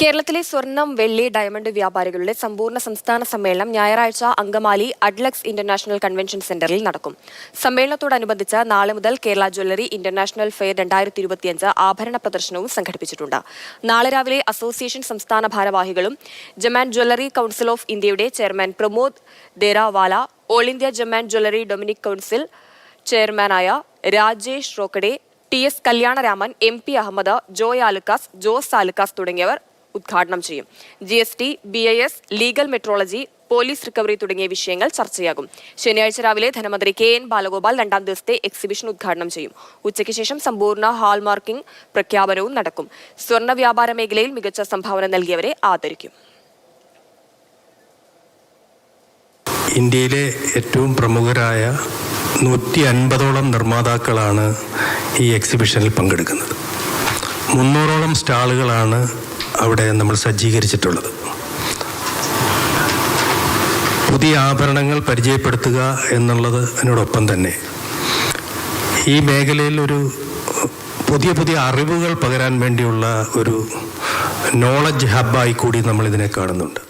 കേരളത്തിലെ സ്വർണം വെള്ളി ഡയമണ്ട് വ്യാപാരികളുടെ സമ്പൂർണ സംസ്ഥാന സമ്മേളനം ഞായറാഴ്ച അങ്കമാലി അഡ്ലക്സ് ഇന്റർനാഷണൽ കൺവെൻഷൻ സെന്ററിൽ നടക്കും. സമ്മേളനത്തോടനുബന്ധിച്ച് നാളെ മുതൽ കേരള ജ്വല്ലറി ഇന്റർനാഷണൽ ഫെയർ രണ്ടായിരത്തി ഇരുപത്തിയഞ്ച് ആഭരണ പ്രദർശനവും സംഘടിപ്പിച്ചിട്ടുണ്ട്. നാളെ രാവിലെ അസോസിയേഷൻ സംസ്ഥാന ഭാരവാഹികളും gem and jewellery council of ഇന്ത്യയുടെ chairman Pramod Derawala all India gem and jewellery domestic council ചെയർമാനായ Rajesh Rokde T S Kalyanaraman M P Ahammed Joy Alukkas Jose Alukkas തുടങ്ങിയവർ ഉദ്ഘാടനം ചെയ്യും. G S T B I S legal metrology police recovery തുടങ്ങിയ വിഷയങ്ങൾ ചർച്ചയാകും. ശനിയാഴ്ച രാവിലെ ധനമന്ത്രി കെ എൻ ബാലഗോപാൽ രണ്ടാം ദിവസത്തെ എക്സിബിഷൻ ഉദ്ഘാടനം ചെയ്യും. ഉച്ചയ്ക്ക് ശേഷം സമ്പൂർണ ഹാൾമാർക്കിംഗ് പ്രഖ്യാപനവും നടക്കും. സ്വർണ വ്യാപാര മേഖലയിൽ മികച്ച സംഭാവന നൽകിയവരെ ആദരിക്കും. ഇന്ത്യയിലെ ഏറ്റവും പ്രമുഖരായ നൂറ്റി അൻപതോളം നിർമ്മാതാക്കളാണ് ഈ എക്സിബിഷനിൽ പങ്കെടുക്കുന്നത്. മുന്നൂറോളം സ്റ്റാളുകളാണ് അവിടെ നമ്മൾ സജ്ജീകരിച്ചിട്ടുള്ളത്. പുതിയ ആഭരണങ്ങൾ പരിചയപ്പെടുത്തുക എന്നുള്ളത് അതിനോടൊപ്പം തന്നെ. ഈ മേഖലയിൽ ഒരു പുതിയ പുതിയ അറിവുകൾ പകരാൻ വേണ്ടിയുള്ള ഒരു നോളജ് ഹബ്ബായി കൂടി നമ്മൾ ഇതിനെ കാണുന്നുണ്ട്.